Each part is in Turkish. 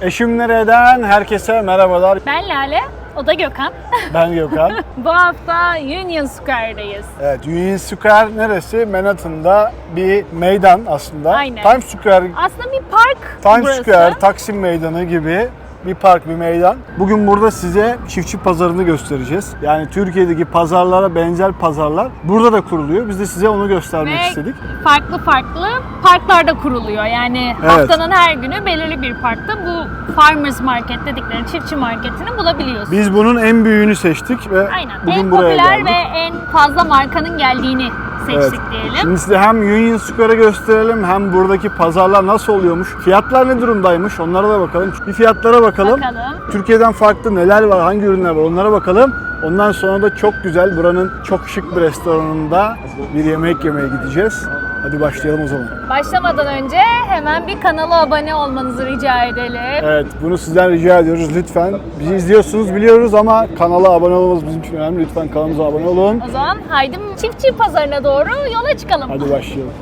Eşim Nere'den herkese merhabalar. Ben Lale, o da Gökhan. Ben Gökhan. Bu hafta Union Square'dayız. evet, Union Square neresi? Manhattan'da bir meydan aslında. Aynen. Times Square, Aslında bir park Times burası. Square, Taksim Meydanı gibi bir park, bir meydan. Bugün burada size çiftçi pazarını göstereceğiz. Yani Türkiye'deki pazarlara benzer pazarlar burada da kuruluyor. Biz de size onu göstermek Ve istedik. farklı farklı parklarda kuruluyor. Yani Evet. haftanın her günü belirli bir parkta bu Farmers Market dedikleri çiftçi marketini bulabiliyorsun. Biz bunun en büyüğünü seçtik ve Aynen. bugün en buraya popüler geldik. ve en fazla markanın geldiğini seçtik diyelim. Şimdi size hem Union Square'ı gösterelim hem buradaki pazarlar nasıl oluyormuş, fiyatlar ne durumdaymış onlara da bakalım. Bir fiyatlara bakalım. Bakalım. Türkiye'den farklı neler var, hangi ürünler var onlara bakalım. Ondan sonra da çok güzel buranın çok şık bir restoranında bir yemek yemeye gideceğiz. Hadi başlayalım o zaman. Başlamadan önce hemen bir kanala abone olmanızı rica edelim. Evet bunu sizden rica ediyoruz lütfen. Bizi izliyorsunuz biliyoruz ama kanala abone olmanız bizim için önemli. Lütfen kanalımıza abone olun. O zaman haydi çiftçi pazarına doğru yola çıkalım. Hadi başlayalım.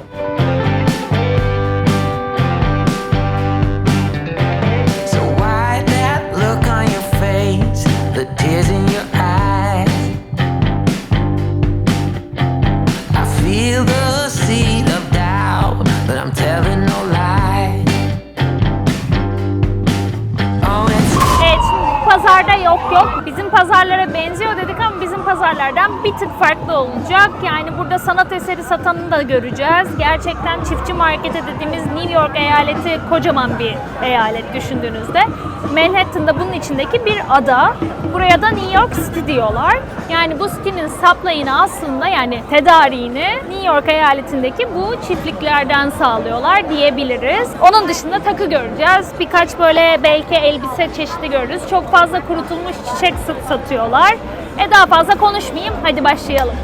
Tık farklı olacak. Yani burada sanat eseri satanını da göreceğiz. Gerçekten çiftçi markete dediğimiz New York eyaleti kocaman bir eyalet düşündüğünüzde. Manhattan'da bunun içindeki bir ada. Buraya da New York City diyorlar. Yani bu city'nin supply'ını aslında yani tedariğini New York eyaletindeki bu çiftliklerden sağlıyorlar diyebiliriz. Onun dışında takı göreceğiz. Birkaç böyle belki elbise çeşidi görürüz. Çok fazla kurutulmuş çiçek sat- satıyorlar. E daha fazla konuşmayayım. Hadi başlayalım.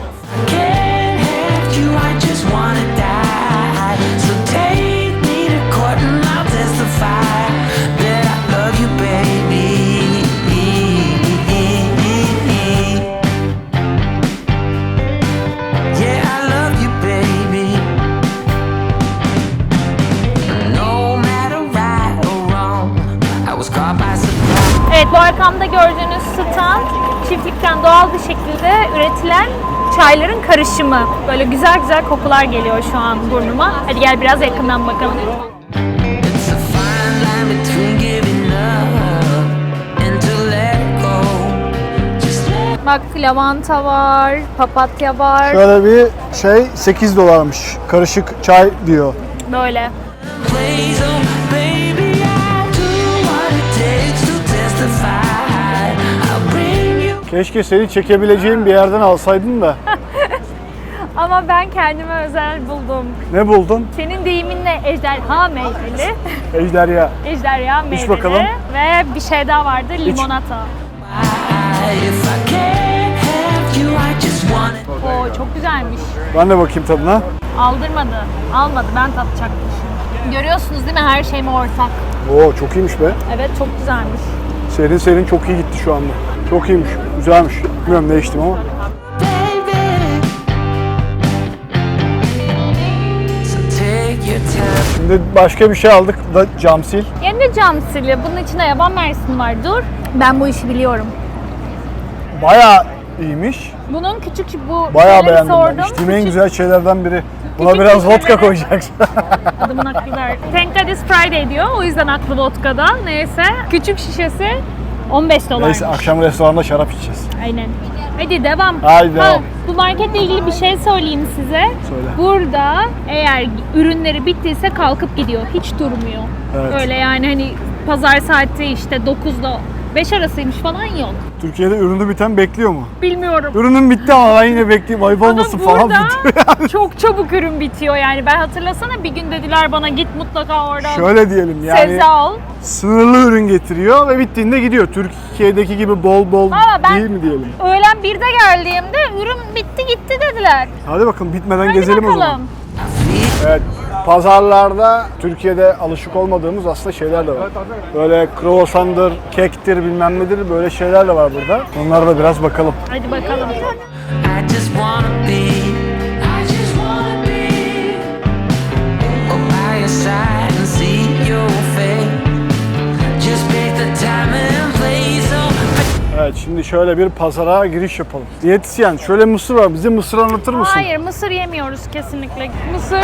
Evet bu arkamda gördüğünüz stand çiftlikten doğal bir şekilde üretilen çayların karışımı. Böyle güzel güzel kokular geliyor şu an burnuma. Hadi gel biraz yakından bakalım. Bak lavanta var, papatya var. Şöyle bir şey 8 dolarmış. Karışık çay diyor. Böyle. Keşke seni çekebileceğim bir yerden alsaydın da. Ama ben kendime özel buldum. Ne buldun? Senin deyiminle ejderha meyveli, Ejderha. ejderha meyveli bakalım. ve bir şey daha vardı limonata. Oo çok güzelmiş. Ben de bakayım tadına. Aldırmadı, almadı. Ben tatacakmışım. Görüyorsunuz değil mi her şeyim ortak. Oo çok iyiymiş be. Evet çok güzelmiş. Serin serin çok iyi gitti şu anda. Çok iyiymiş. Güzelmiş. Bilmiyorum ne içtim ama. Şimdi başka bir şey aldık. Bu da cam sil. Yeni cam sili. Bunun içinde yaban mersin var. Dur. Ben bu işi biliyorum. Bayağı iyiymiş. Bunun küçük bu Bayağı şeyleri beğendim ben. sordum. İçtiğim en Küçük- güzel şeylerden biri. Buna Küçük biraz vodka koyacaksın. Adımın aklı ver. Thank God it's Friday diyor. O yüzden aklı vodka'da. Neyse. Küçük şişesi 15 dolar. Neyse akşam restoranda şarap içeceğiz. Aynen. Hadi devam. Hadi devam. bu marketle ilgili bir şey söyleyeyim size. Söyle. Burada eğer ürünleri bittiyse kalkıp gidiyor. Hiç durmuyor. Evet. Öyle yani hani pazar saati işte 9'da 5 arasıymış falan yok. Türkiye'de ürünü biten bekliyor mu? Bilmiyorum. Ürünün bitti ama ben yine bekleyeyim. Ayıp Ama olmasın falan burada çok çabuk ürün bitiyor yani. Ben hatırlasana bir gün dediler bana git mutlaka oradan Şöyle diyelim yani sebze al. sınırlı ürün getiriyor ve bittiğinde gidiyor. Türkiye'deki gibi bol bol Ama ben- değil mi diyelim. Öğlen 1'de geldiğimde ürün bitti gitti dediler. Hadi bakalım bitmeden Hadi gezelim o bakalım. zaman. Evet, pazarlarda Türkiye'de alışık olmadığımız aslında şeyler de var. Böyle croissan'dır, kektir bilmem nedir böyle şeyler de var burada. Onlara da biraz bakalım. Hadi bakalım. I just wanna be. I just wanna be. by your side and see your face. Just Evet şimdi şöyle bir pazara giriş yapalım. Diyetisyen şöyle mısır var. Bize mısır anlatır mısın? Hayır mısır yemiyoruz kesinlikle. Mısır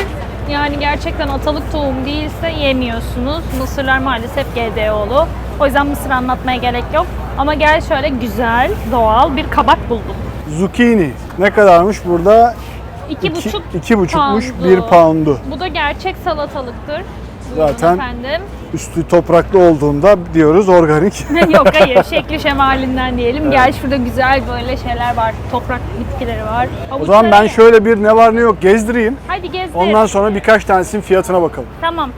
yani gerçekten atalık tohum değilse yemiyorsunuz. Mısırlar maalesef GDO'lu. O yüzden mısır anlatmaya gerek yok. Ama gel şöyle güzel, doğal bir kabak buldum. Zucchini. Ne kadarmış burada? İki, İki- buçuk iki buçukmuş, poundu. bir poundu. Bu da gerçek salatalıktır. Zaten- efendim. Üstü topraklı olduğunda diyoruz organik. Yok hayır şekli şemalinden diyelim. Gel şurada güzel böyle şeyler var. Toprak bitkileri var. o zaman ben şöyle bir ne var ne yok gezdireyim. Hadi gezdir. Ondan sonra birkaç tanesinin fiyatına bakalım. Tamam.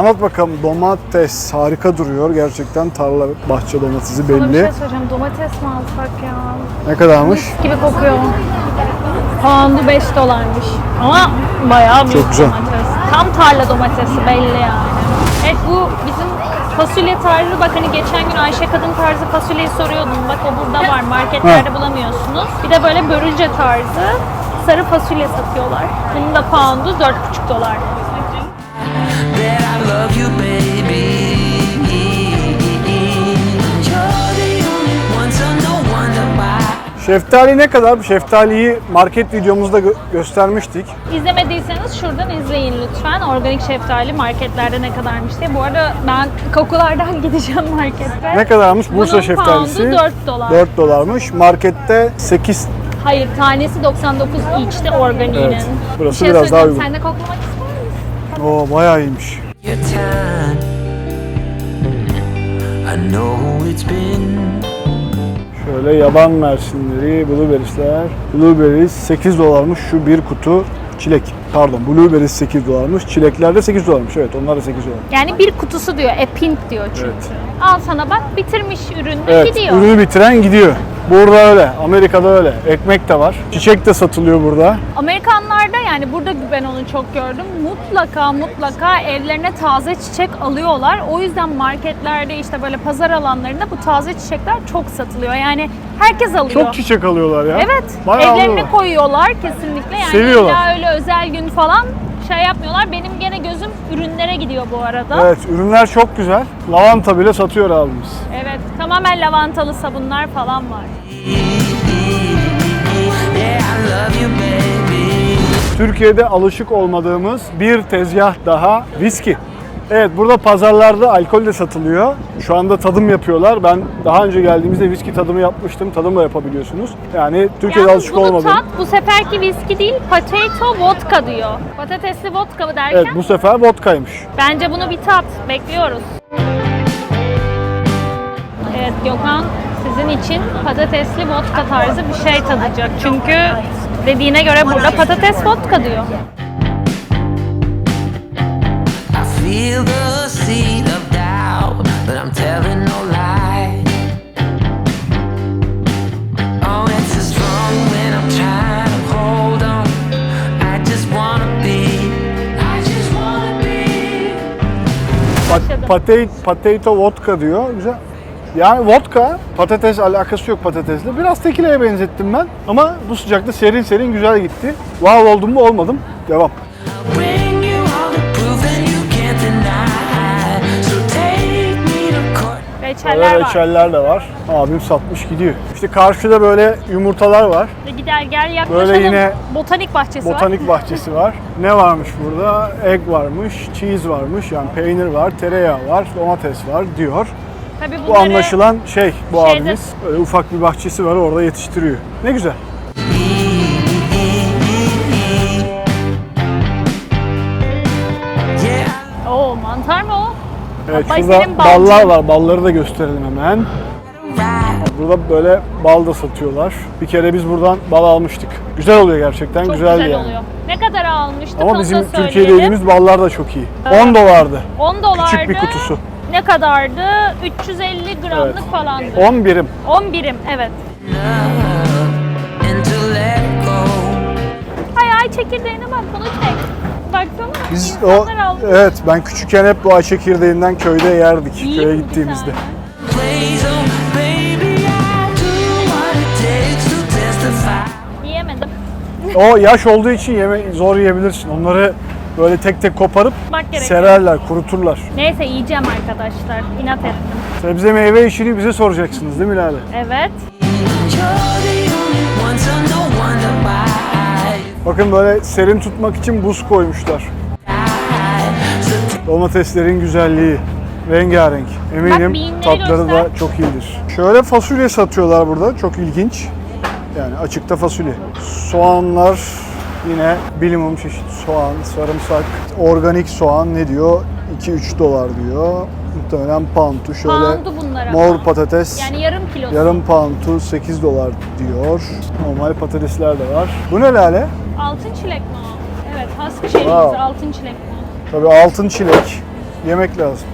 Anlat bakalım domates harika duruyor. Gerçekten tarla bahçe domatesi Sana bir belli. şey söyleyeceğim. Domates mi alsak ya? Ne kadarmış? Mis gibi kokuyor. Poundu 5 dolarmış. Ama bayağı büyük Çok güzel. domates. Tam tarla domatesi belli yani. Evet bu bizim fasulye tarzı. Bak hani geçen gün Ayşe Kadın tarzı fasulyeyi soruyordum. Bak o burada var. Marketlerde bulamıyorsunuz. Bir de böyle börülce tarzı sarı fasulye satıyorlar. Bunun da poundu 4,5 dolar. Şeftali ne kadar? Şeftaliyi market videomuzda gö- göstermiştik. İzlemediyseniz şuradan izleyin lütfen. Organik şeftali marketlerde ne kadarmış diye. Bu arada ben kokulardan gideceğim markette. Ne kadarmış? Bursa Bunun şeftalisi. poundu 4 dolar. 4 dolarmış. Markette 8 Hayır tanesi 99 içti organiğinin. Evet, burası Bir şey biraz daha uygun. Sen de koklamak ister misin? Oo bayağı iyiymiş. Şöyle yaban mersinleri, blueberriesler. Blueberries 8 dolarmış şu bir kutu çilek. Pardon blueberries 8 dolarmış. Çilekler de 8 dolarmış. Evet onlar da 8 dolar. Yani bir kutusu diyor. E pint diyor çünkü. Evet. Al sana bak bitirmiş ürünü Evet gidiyor. ürünü bitiren gidiyor. Burada öyle. Amerika'da öyle. Ekmek de var. Çiçek de satılıyor burada. Amerikanlarda yani burada ben onu çok gördüm. Mutlaka mutlaka evlerine taze çiçek alıyorlar. O yüzden marketlerde işte böyle pazar alanlarında bu taze çiçekler çok satılıyor. Yani herkes alıyor. Çok çiçek alıyorlar ya. Evet. Bayağı evlerine alıyorlar. koyuyorlar kesinlikle. Yani Seviyorlar. illa öyle özel gün falan şey yapmıyorlar. Benim gene gözüm ürünlere gidiyor bu arada. Evet ürünler çok güzel. Lavanta bile satıyor abimiz. Evet, tamamen lavantalı sabunlar falan var. Türkiye'de alışık olmadığımız bir tezgah daha viski. Evet burada pazarlarda alkol de satılıyor. Şu anda tadım yapıyorlar. Ben daha önce geldiğimizde viski tadımı yapmıştım. Tadım da yapabiliyorsunuz. Yani Türkiye'de Yalnız alışık bunu tat bu seferki viski değil, potato vodka diyor. Patatesli vodka mı derken? Evet bu sefer vodkaymış. Bence bunu bir tat. Bekliyoruz. Evet Gökhan sizin için patatesli vodka tarzı bir şey tadacak. Çünkü dediğine göre burada patates vodka diyor. Feel the seed of doubt, but I'm telling no lie. Oh, it's so strong when I'm trying to hold on. I just wanna be, I just wanna be. Pat- Potato, potato vodka diyor. Güzel. Yani vodka, patates alakası yok patatesle. Biraz tekileye benzettim ben. Ama bu sıcakta serin serin güzel gitti. Wow oldum mu olmadım. Devam. Reçeller var. reçeller de var. Abim satmış gidiyor. İşte karşıda böyle yumurtalar var. Ve Gider gel yaklaşalım. Böyle yine botanik bahçesi var. Botanik bahçesi var. Ne varmış burada? Egg varmış, cheese varmış. Yani peynir var, tereyağı var, domates var diyor. Tabii Bu bunları anlaşılan şey bu Şeyde- abimiz. Böyle ufak bir bahçesi var orada yetiştiriyor. Ne güzel. Oo mantar mı o? Evet Ay, şurada ballar var. Balları da gösterelim hemen. Burada böyle bal da satıyorlar. Bir kere biz buradan bal almıştık. Güzel oluyor gerçekten. Çok güzel yani. oluyor. Ne kadar almıştık Ama bizim Türkiye'de yediğimiz ballar da çok iyi. Evet. 10 dolardı. 10 dolardı. Küçük bir kutusu ne kadardı? 350 gramlık evet. falandı. 10 birim. 10 birim evet. Hay ay çekirdeğine bak bunu çek. Baksana Biz o, aldı. Evet ben küçükken hep bu ay çekirdeğinden köyde yerdik. İyi köye gittiğimizde. Yiyemedim. o yaş olduğu için yeme, zor yiyebilirsin. Onları böyle tek tek koparıp Bak sererler, kuruturlar. Neyse yiyeceğim arkadaşlar. İnat ettim. Sebze meyve işini bize soracaksınız değil mi Lale? Evet. Bakın böyle serin tutmak için buz koymuşlar. Domateslerin güzelliği. Rengarenk. Eminim beyinleri tatları da göster. çok iyidir. Şöyle fasulye satıyorlar burada. Çok ilginç. Yani açıkta fasulye. Soğanlar yine bilimum çeşit soğan, sarımsak, organik soğan ne diyor? 2-3 dolar diyor. Muhtemelen pantu şöyle Pound'u bunlar ama. mor patates Yani yarım kilosu. yarım pantu 8 dolar diyor. Normal patatesler de var. Bu ne lale? Altın çilek mi o? Evet, haskı şeyimiz Wow. altın çilek bu. Tabii altın çilek. Yemek lazım.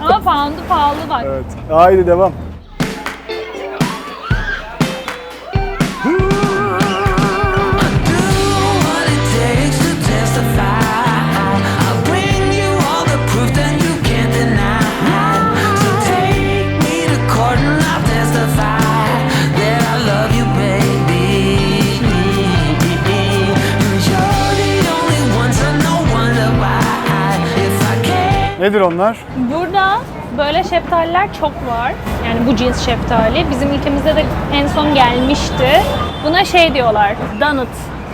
Ama pound'u pahalı bak. Evet. Haydi devam. Nedir onlar? Burada böyle şeftaliler çok var. Yani bu cins şeftali. Bizim ülkemizde de en son gelmişti. Buna şey diyorlar, donut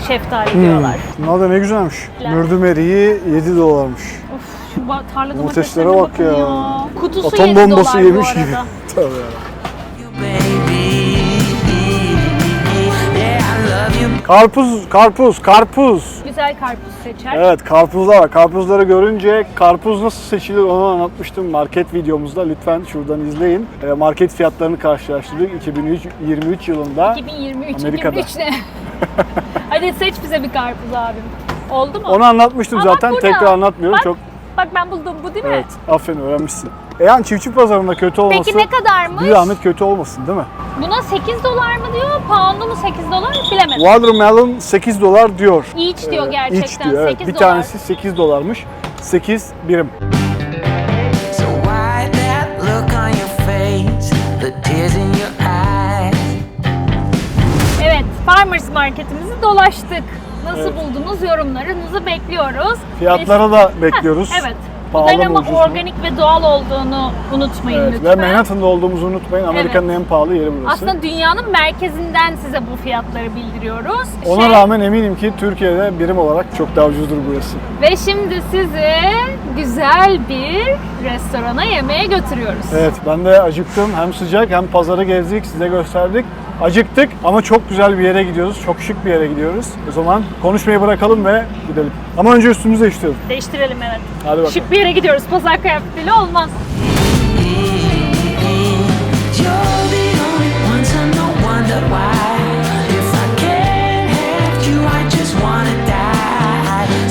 şeftali Hmm. diyorlar. Bunlar da ne güzelmiş. Lan. Mürdümeriği 7 dolarmış. Of şu ba- tarla Domateslere bak ya. ya. Kutusu Atom 7 bombası dolar yemiş gibi. Tabii ya. Karpuz, karpuz, karpuz. Güzel karpuz seçer. Evet karpuzlar var. Karpuzları görünce karpuz nasıl seçilir onu anlatmıştım market videomuzda. Lütfen şuradan izleyin. Ee, Market fiyatlarını karşılaştırdık 2023 yılında. 2023, Amerika'da. 2023 ne? Hadi seç bize bir karpuz abim. Oldu mu? Onu anlatmıştım Aa, bak zaten. burada. Tekrar anlatmıyorum. Bak, Çok Bak ben buldum bu değil mi? Evet, aferin öğrenmişsin. E yani çiftçi pazarında kötü olması Peki ne kadarmış? bir zahmet kötü olmasın değil mi? Buna 8 dolar mı diyor, pound'u mu 8 dolar bilemedim. Watermelon 8 dolar diyor. Each diyor Ee, gerçekten, each diyor, evet. 8 Bir dolar. tanesi 8 dolarmış. 8 birim. So why that look on your face, the tears in your eyes? Evet, Farmers Market'imizi dolaştık. Nasıl Evet. buldunuz yorumlarınızı bekliyoruz. Fiyatlara da bekliyoruz. Evet. Bunların ama ucuz mu? organik ve doğal olduğunu unutmayın Evet, lütfen. ve Manhattan'da olduğumuzu unutmayın. Amerika'nın en pahalı yeri burası. Aslında dünyanın merkezinden size bu fiyatları bildiriyoruz. Ona Şey- rağmen eminim ki Türkiye'de birim olarak çok daha ucuzdur burası. Ve şimdi sizi güzel bir restorana yemeğe götürüyoruz. Evet ben de acıktım. Hem sıcak hem pazarı gezdik, size gösterdik. Acıktık ama çok güzel bir yere gidiyoruz. Çok şık bir yere gidiyoruz. O zaman konuşmayı bırakalım ve gidelim. Ama önce üstümüzü değiştirelim. Değiştirelim evet. Hadi bakalım. Şık bir yere gidiyoruz. Pazar kıyafetiyle olmaz.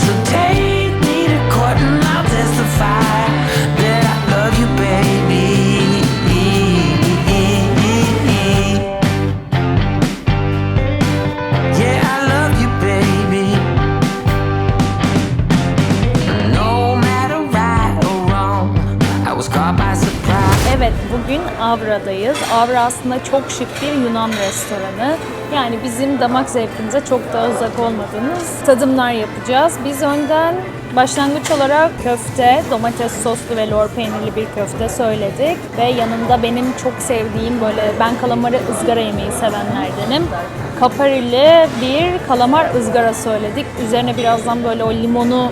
So take me to court and I'll testify Avra aslında çok şık bir Yunan restoranı. Yani bizim damak zevkimize çok da uzak olmadığımız tadımlar yapacağız. Biz önden başlangıç olarak köfte, domates soslu ve lor peynirli bir köfte söyledik. Ve yanında benim çok sevdiğim böyle ben kalamarı ızgara yemeyi sevenlerdenim. Kaparili bir kalamar ızgara söyledik. Üzerine birazdan böyle o limonu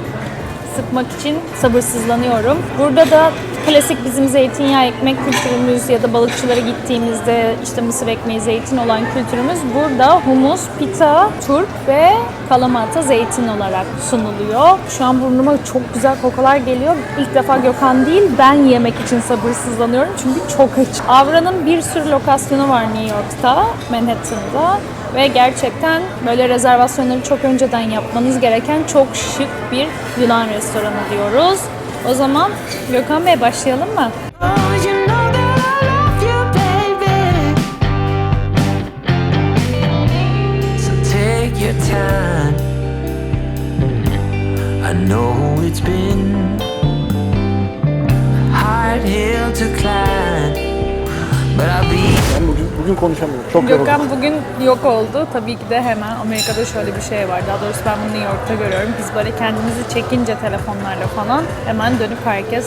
sıkmak için sabırsızlanıyorum. Burada da klasik bizim zeytinyağı ekmek kültürümüz ya da balıkçılara gittiğimizde işte mısır ekmeği zeytin olan kültürümüz burada humus, pita, turp ve kalamata zeytin olarak sunuluyor. Şu an burnuma çok güzel kokular geliyor. İlk defa Gökhan değil ben yemek için sabırsızlanıyorum çünkü çok aç. Avra'nın bir sürü lokasyonu var New York'ta, Manhattan'da ve gerçekten böyle rezervasyonları çok önceden yapmanız gereken çok şık bir Yunan restoranı diyoruz. O zaman Gökhan Bey başlayalım mı? Your time. I know it's been bugün, konuşamıyorum. Çok yoruldum. Gökhan bugün yok oldu. Tabii ki de hemen Amerika'da şöyle bir şey var. Daha doğrusu ben bunu New York'ta görüyorum. Biz böyle kendimizi çekince telefonlarla falan hemen dönüp herkes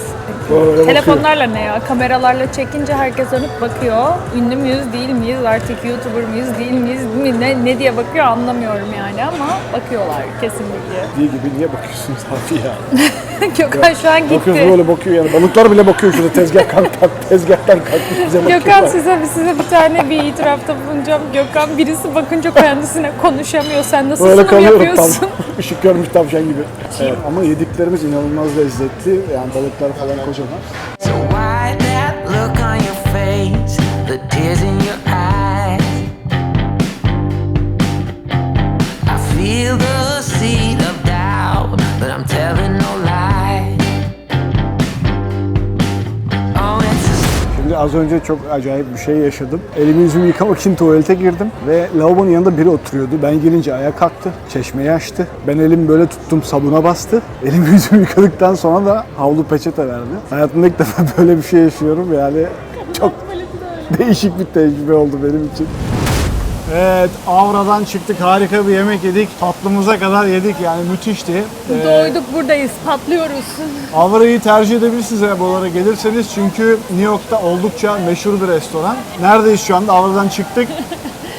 Böyle telefonlarla ne ya kameralarla çekince herkes dönüp bakıyor. Ünlü müyüz değil miyiz artık YouTuber mıyız değil miyiz mi ne, ne diye bakıyor anlamıyorum yani ama bakıyorlar kesinlikle. Değil gibi niye bakıyorsunuz abi ya? Gökhan şu an Bakıyoruz gitti. böyle bakıyor yani. Balıklar bile bakıyor şurada tezgah kalk, tezgahtan kalkmış bize bakıyorlar. Gökhan size size bir tane bir itirafta bulunacağım. Gökhan birisi bakınca kendisine konuşamıyor. Sen nasıl Böyle sunum kalıyorum tam. yapıyorsun? Işık görmüş tavşan gibi. Evet, ama yediklerimiz inanılmaz lezzetli. Yani balıklar falan kocaman. So why that look on your face, the tears in Şimdi az önce çok acayip bir şey yaşadım. Elimi yüzümü yıkamak için tuvalete girdim ve lavabonun yanında biri oturuyordu. Ben girince ayağa kalktı, çeşmeyi açtı. Ben elimi böyle tuttum sabuna bastı. Elimi yüzümü yıkadıktan sonra da havlu peçete verdi. Hayatımda ilk defa böyle bir şey yaşıyorum yani çok değişik bir tecrübe oldu benim için. Evet, Avra'dan çıktık. Harika bir yemek yedik. Tatlımıza kadar yedik yani müthişti. Ee, Doyduk buradayız. Patlıyoruz. Avra'yı tercih edebilirsiniz eğer buralara gelirseniz çünkü New York'ta oldukça meşhur bir restoran. Neredeyiz şu anda? Avra'dan çıktık.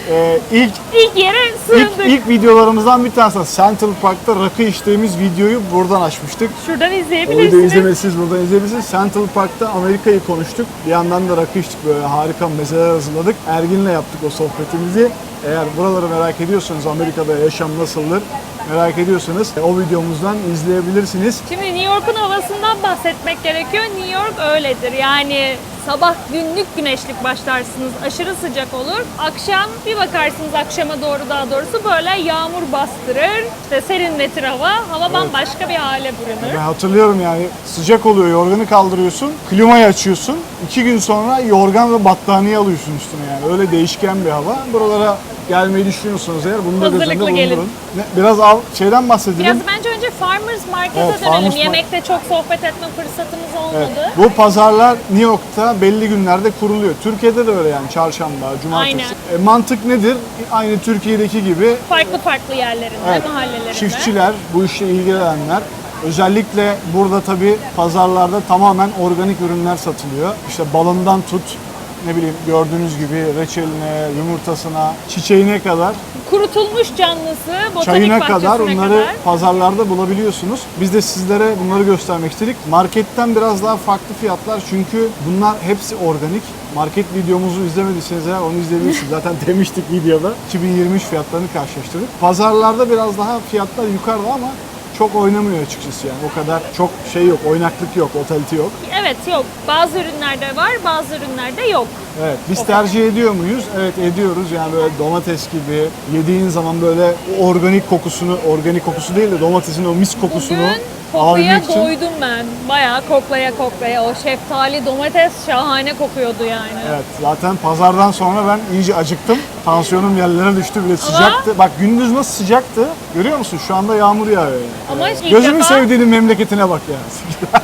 Ee, ilk, İlk yere ilk, sığındık. ilk videolarımızdan bir tanesi Central Park'ta rakı içtiğimiz videoyu buradan açmıştık. Şuradan O videoyu izleyebilirsiniz. buradan izleyebilirsiniz. Central Park'ta Amerika'yı konuştuk. Bir yandan da rakı içtik böyle harika mezeler hazırladık. Ergin'le yaptık o sohbetimizi. Eğer buraları merak ediyorsanız Amerika'da yaşam nasıldır merak ediyorsanız o videomuzdan izleyebilirsiniz. Şimdi New York'un havasından bahsetmek gerekiyor. New York öyledir. Yani sabah günlük güneşlik başlarsınız. Aşırı sıcak olur. Akşam bir bakarsınız akşama doğru daha doğrusu böyle yağmur bastırır. İşte serinletir hava. Hava bambaşka bir hale bürünür. Ben hatırlıyorum yani sıcak oluyor, yorganı kaldırıyorsun, klimayı açıyorsun. iki gün sonra yorgan ve battaniye alıyorsun üstüne yani. Öyle değişken bir hava. Buralara gelmeyi düşünüyorsanuz eğer bunu da göz önünde Hazırlıklı gelin. bulundurun. Ne- Biraz av, şeyden bahsedelim. Biraz bence önce Farmers Market'e Evet, dönelim. Farmers Mar- Yemekte çok sohbet etme fırsatımız Evet, olmadı. bu pazarlar New York'ta belli günlerde kuruluyor. Türkiye'de de öyle yani çarşamba, cumartesi. E, mantık nedir? Aynı Türkiye'deki gibi Farklı farklı yerlerinde, Evet, mahallelerinde. Çiftçiler, bu işle ilgilenenler özellikle burada tabi pazarlarda tamamen organik ürünler satılıyor. İşte balından tut, ne bileyim gördüğünüz gibi reçeline, yumurtasına, çiçeğine kadar, Kurutulmuş canlısı, botanik çayına bahçesine kadar onları pazarlarda bulabiliyorsunuz. Biz de sizlere bunları göstermek istedik. Marketten biraz daha farklı fiyatlar çünkü bunlar hepsi organik. Market videomuzu izlemediyseniz eğer onu izleyebilirsiniz. Zaten demiştik videoda. 2023 fiyatlarını karşılaştırdık. Pazarlarda biraz daha fiyatlar yukarıda ama çok oynamıyor açıkçası yani. O kadar çok şey yok, oynaklık yok, otalite yok. Evet yok. Bazı ürünlerde var, bazı ürünlerde yok. Evet, biz tercih ediyor muyuz? Evet ediyoruz. Yani böyle domates gibi yediğin zaman böyle organik kokusunu, organik kokusu değil de domatesin o mis kokusunu Bugün kokuya için. doydum ben. Bayağı koklaya koklaya. O şeftali, domates şahane kokuyordu yani. Evet, zaten pazardan sonra ben iyice acıktım. Tansiyonum yerlere düştü bile sıcaktı. Bak gündüz nasıl sıcaktı? Görüyor musun? Şu anda yağmur yağıyor yani. Ama ilk Gözümün defa, sevdiğinin memleketine bak yani.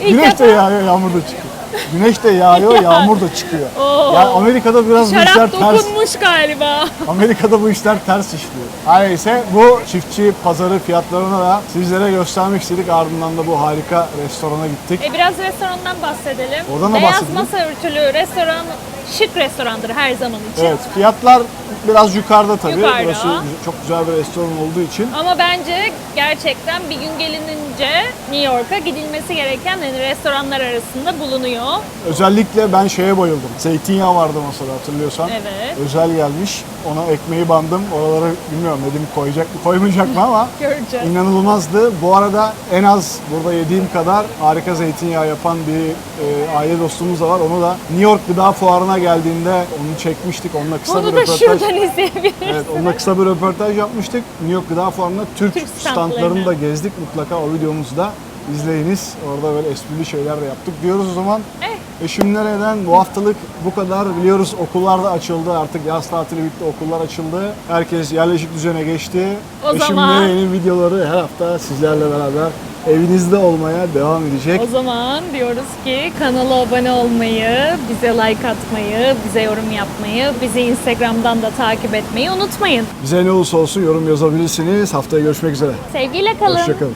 Güneş de yağıyor, yağmur da çıkıyor. Güneş de yağıyor, yağmur da çıkıyor. Oo. Yani Amerika'da biraz bu işler şarap ters. dokunmuş galiba. Amerika'da bu işler ters işliyor. Her neyse bu çiftçi pazarı fiyatlarını da sizlere göstermek istedik. Ardından da bu harika restorana gittik. E biraz restorandan bahsedelim. Oradan da Beyaz bahsedelim. masa örtülü restoran şık restorandır her zaman için. Evet, fiyatlar biraz yukarıda tabii. Yukarıda. Burası çok güzel bir restoran olduğu için. Ama bence gerçekten bir gün gelinince New York'a gidilmesi gereken hani restoranlar arasında bulunuyor. Özellikle ben şeye bayıldım. Zeytinyağı vardı masada hatırlıyorsan. Evet. Özel gelmiş. Ona ekmeği bandım. Oraları bilmiyorum dedim koyacak mı koymayacak mı ama Göreceğiz. inanılmazdı. Bu arada en az burada yediğim kadar harika zeytinyağı yapan bir e, aile dostumuz da var. Onu da New York Gıda Fuarı'na geldiğinde onu çekmiştik. Onunla kısa Onu bir da röportaj. şuradan izleyebiliriz. Evet, onunla kısa bir röportaj yapmıştık. New York Gıda Fuarı'nda Türk, Türk standlarını standlarını. da gezdik. Mutlaka o videomuzu da izleyiniz. Orada böyle esprili şeyler de yaptık diyoruz o zaman. Eh. Eşim nereden? Bu haftalık bu kadar. Biliyoruz okullar da açıldı. Artık yaz tatili bitti, okullar açıldı. Herkes yerleşik düzene geçti. O Eşim zaman- Nere'nin videoları her hafta sizlerle beraber evinizde olmaya devam edecek. O zaman diyoruz ki kanala abone olmayı, bize like atmayı, bize yorum yapmayı, bizi Instagram'dan da takip etmeyi unutmayın. Bize ne olursa olsun yorum yazabilirsiniz. Haftaya görüşmek üzere. Sevgiyle kalın. Hoşçakalın.